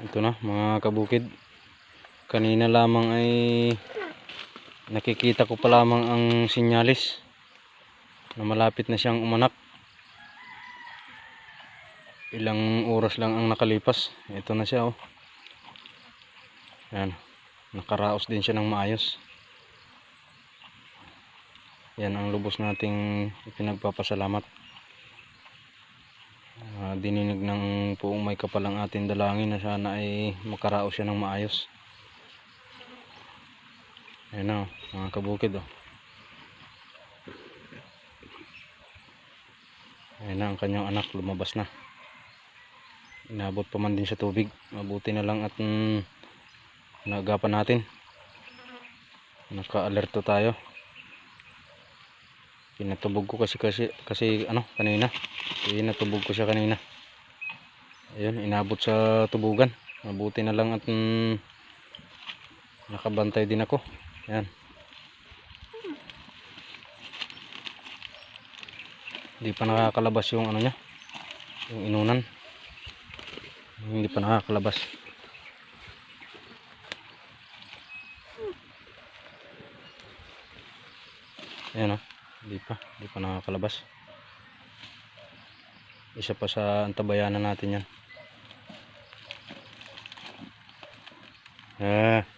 ito na mga kabukid. Kanina lamang ay nakikita ko pa lamang ang sinyalis na malapit na siyang umanak. Ilang oras lang ang nakalipas. Ito na siya oh. Yan nakaraos din siya ng maayos. Yan ang lubos nating ipinagpapasalamat Ah, dininig ng puong may kapal ang ating dalangin na sana ay makaraos siya ng maayos. Ayan na mga kabukid oh. ayan na ang kanyang anak lumabas na. Inabot pa man din sa tubig. Mabuti na lang at mm, naagapan natin. Naka-alerto tayo pinatubog ko kasi kasi kasi ano kanina. Pinatubog ko siya kanina. Ayun inabot sa tubugan. Mabuti na lang at mm, nakabantay din ako. Yan hindi pa nakakalabas yung ano niya yung inunan. Hindi pa nakakalabas. Ayan o hindi pa hindi pa nakakalabas. Isa pa sa antabayanan natin yan. Ah